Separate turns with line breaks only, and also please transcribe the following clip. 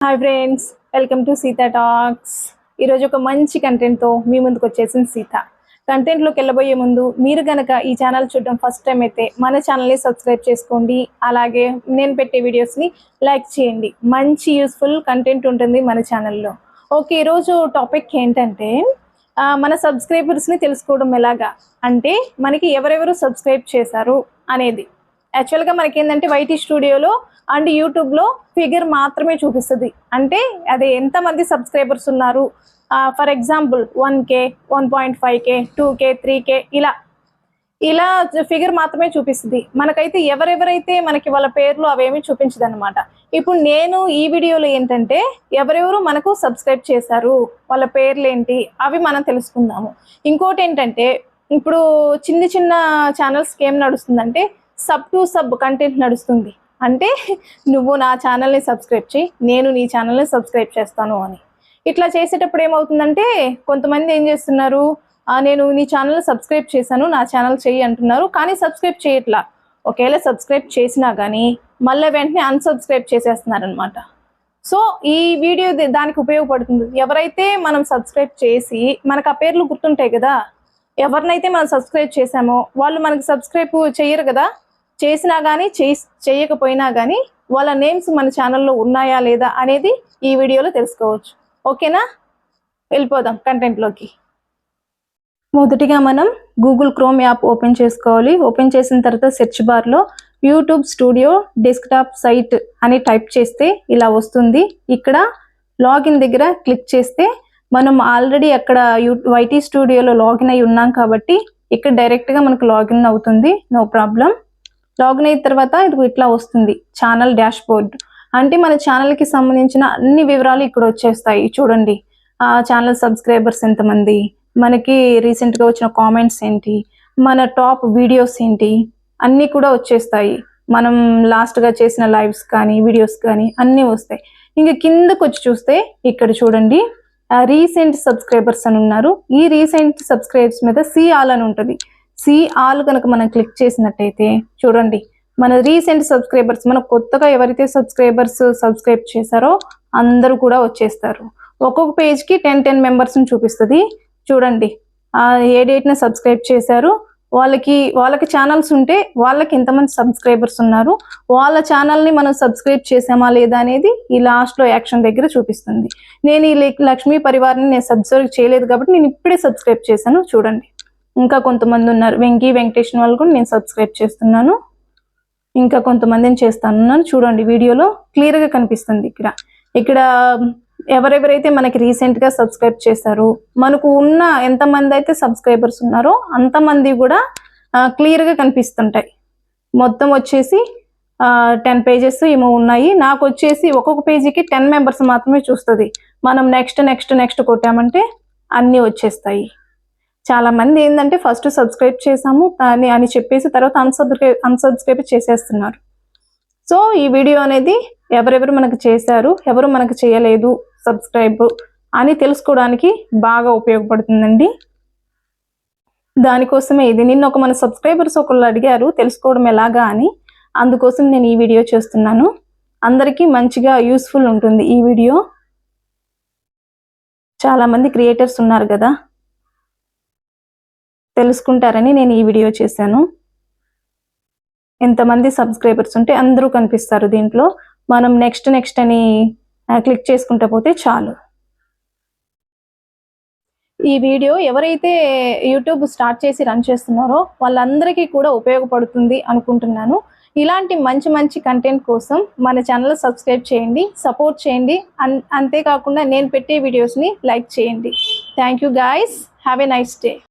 Hi friends welcome to Sita talks ఈరోజు ఒక మంచి కంటెంట్తో మీ ముందుకు వచ్చేసింది సీత కంటెంట్లోకి వెళ్ళబోయే ముందు మీరు గనక ఈ ఛానల్ చూడడం ఫస్ట్ టైం అయితే మన ఛానల్ని సబ్స్క్రైబ్ చేసుకోండి. అలాగే నేను పెట్టే వీడియోస్ని లైక్ చేయండి. మంచి యూస్ఫుల్ కంటెంట్ ఉంటుంది మన ఛానల్లో ఓకే ఈరోజు టాపిక్ ఏంటంటే మన సబ్స్క్రైబర్స్ని తెలుసుకోవడం ఎలాగా? అంటే మనకి ఎవరెవరు సబ్స్క్రైబ్ చేశారు అనేది. యాక్చువల్గా మనకి ఏంటంటే వైటీ స్టూడియోలో అండ్ యూట్యూబ్లో ఫిగర్ మాత్రమే చూపిస్తుంది. అంటే అది ఎంతమంది సబ్స్క్రైబర్స్ ఉన్నారు? For example one K one point five K two K three K ఇలా. ఇలా ఫిగర్ మాత్రమే చూపిస్తుంది. మనకైతే ఎవరెవరైతే మనకి వాళ్ళ పేర్లు అవేమీ చూపించదు అనమాట ఇప్పుడు నేను ఈ వీడియోలో ఏంటంటే ఎవరెవరు మనకు సబ్స్క్రైబ్ చేశారు వాళ్ళ పేర్లు ఏంటి అవి మనం తెలుసుకుందాము. ఇంకోటి ఏంటంటే ఇప్పుడు చిన్న చిన్న ఛానల్స్కి ఏం నడుస్తుందంటే సబ్ టు సబ్ కంటెంట్ నడుస్తుంది. అంటే నువ్వు నా ఛానల్ని సబ్స్క్రైబ్ చేయి నేను నీ ఛానల్ని సబ్స్క్రైబ్ చేస్తాను అని. ఇట్లా చేసేటప్పుడు ఏమవుతుందంటే కొంతమంది ఏం చేస్తున్నారు నేను నీ ఛానల్ సబ్స్క్రైబ్ చేశాను నా ఛానల్ చెయ్యి అంటున్నారు. కానీ సబ్స్క్రైబ్ చేయట్లా. ఒకవేళ సబ్స్క్రైబ్ చేసినా కానీ మళ్ళీ వెంటనే అన్సబ్స్క్రైబ్ చేసేస్తున్నారు అనమాట సో ఈ వీడియో దానికి ఉపయోగపడుతుంది. ఎవరైతే మనం సబ్స్క్రైబ్ చేసి మనకు ఆ పేర్లు గుర్తుంటాయి కదా? ఎవరినైతే మనం సబ్స్క్రైబ్ చేసామో వాళ్ళు మనకి సబ్స్క్రైబ్ చేయరు కదా? చేసినా కానీ చేయకపోయినా కానీ వాళ్ళ నేమ్స్ మన ఛానల్లో ఉన్నాయా లేదా అనేది ఈ వీడియోలో తెలుసుకోవచ్చు. ఓకేనా? వెళ్ళిపోదాం కంటెంట్లోకి. మొదటిగా మనం గూగుల్ క్రోమ్ యాప్ ఓపెన్ చేసుకోవాలి. ఓపెన్ చేసిన తర్వాత సెర్చ్ బార్లో యూట్యూబ్ స్టూడియో డెస్క్టాప్ సైట్ అని టైప్ చేస్తే ఇలా వస్తుంది. ఇక్కడ లాగిన్ దగ్గర క్లిక్ చేస్తే మనం ఆల్రెడీ అక్కడ యూ వైటీ స్టూడియోలో లాగిన్ అయి ఉన్నాం కాబట్టి ఇక్కడ డైరెక్ట్గా మనకు లాగిన్ అవుతుంది. No problem. లాగిన్ అయిన తర్వాత ఇది ఇట్లా వస్తుంది ఛానల్ డాష్ బోర్డ్ అంటే మన ఛానల్కి సంబంధించిన అన్ని వివరాలు ఇక్కడ వచ్చేస్తాయి చూడండి. ఆ ఛానల్ సబ్స్క్రైబర్స్ ఎంతమంది? మనకి రీసెంట్గా వచ్చిన కామెంట్స్ ఏంటి? మన టాప్ వీడియోస్ ఏంటి? అన్నీ కూడా వచ్చేస్తాయి. మనం లాస్ట్గా చేసిన లైవ్స్ కానీ వీడియోస్ కానీ అన్నీ వస్తాయి. ఇంకా కిందకు వచ్చి చూస్తే ఇక్కడ చూడండి రీసెంట్ సబ్స్క్రైబర్స్ అని ఉన్నారు. ఈ రీసెంట్ సబ్స్క్రైబర్స్ మీద సి ఆల్ అని ఉంటుంది. సి ఆల్ కనుక మనం క్లిక్ చేసినట్టయితే చూడండి మన రీసెంట్ సబ్స్క్రైబర్స్ మన కొత్తగా ఎవరైతే సబ్స్క్రైబర్స్ సబ్స్క్రైబ్ చేశారో అందరూ కూడా వచ్చేస్తారు. ఒక్కొక్క పేజ్కి టెన్ టెన్ మెంబర్స్ని చూపిస్తుంది. చూడండి ఏ డేట్న సబ్స్క్రైబ్ చేశారు వాళ్ళకి వాళ్ళకి ఛానల్స్ ఉంటే వాళ్ళకి ఎంతమంది సబ్స్క్రైబర్స్ ఉన్నారు వాళ్ళ ఛానల్ని మనం సబ్స్క్రైబ్ చేసామా లేదా అనేది ఈ లాస్ట్లో యాక్షన్ దగ్గర చూపిస్తుంది. నేను ఈ లక్ష్మీ పరివార్ని నేను సబ్స్క్రైబ్ చేయలేదు కాబట్టి నేను ఇప్పుడే సబ్స్క్రైబ్ చేశాను చూడండి. ఇంకా కొంతమంది ఉన్నారు. వెంకీ వెంకటేష్ వాళ్ళు కూడా నేను సబ్స్క్రైబ్ చేస్తున్నాను. ఇంకా కొంతమందిని చేస్తాను చూడండి వీడియోలో క్లియర్గా కనిపిస్తుంది ఇక్కడ. ఇక్కడ ఎవరెవరైతే మనకి రీసెంట్గా సబ్స్క్రైబ్ చేశారో మనకు ఉన్న ఎంతమంది అయితే సబ్స్క్రైబర్స్ ఉన్నారో అంతమంది కూడా క్లియర్గా కనిపిస్తుంటాయి. మొత్తం వచ్చేసి టెన్ పేజెస్ ఏమో ఉన్నాయి. నాకు వచ్చేసి ఒక్కొక్క పేజీకి టెన్ మెంబర్స్ మాత్రమే చూస్తుంది. మనం నెక్స్ట్ నెక్స్ట్ నెక్స్ట్ కొట్టామంటే అన్నీ వచ్చేస్తాయి. చాలా మంది ఏంటంటే ఫస్ట్ సబ్స్క్రైబ్ చేసాము అని అని చెప్పేసి తర్వాత అన్సబ్స్క్రైబ్ అన్సబ్స్క్రైబ్ చేసేస్తున్నారు. సో ఈ వీడియో అనేది ఎవరెవరు మనకు చేశారు ఎవరు మనకు చేయలేదు సబ్స్క్రైబ్ అని తెలుసుకోవడానికి బాగా ఉపయోగపడుతుందండి. దానికోసమే ఇది. నిన్న ఒక మన సబ్స్క్రైబర్స్ ఒకళ్ళు అడిగారు తెలుసుకోవడం ఎలాగా అని. అందుకోసం నేను ఈ వీడియో చేస్తున్నాను. అందరికీ మంచిగా యూస్ఫుల్ ఉంటుంది ఈ వీడియో చాలా మంది క్రియేటర్స్ ఉన్నారు కదా. తెలుసుకుంటారని నేను ఈ వీడియో చేశాను. ఎంతమంది సబ్స్క్రైబర్స్ ఉంటే అందరూ కనిపిస్తారు దీంట్లో. మనం నెక్స్ట్ నెక్స్ట్ అని క్లిక్ చేసుకుంటా పోతే చాలు. ఈ వీడియో ఎవరైతే యూట్యూబ్ స్టార్ట్ చేసి రన్ చేస్తున్నారో వాళ్ళందరికీ కూడా ఉపయోగపడుతుంది అనుకుంటున్నాను. ఇలాంటి మంచి మంచి కంటెంట్ కోసం మన ఛానల్ సబ్స్క్రైబ్ చేయండి సపోర్ట్ చేయండి. అన్ అంతేకాకుండా నేను పెట్టే వీడియోస్ని లైక్ చేయండి. Thank you guys. Have a nice day.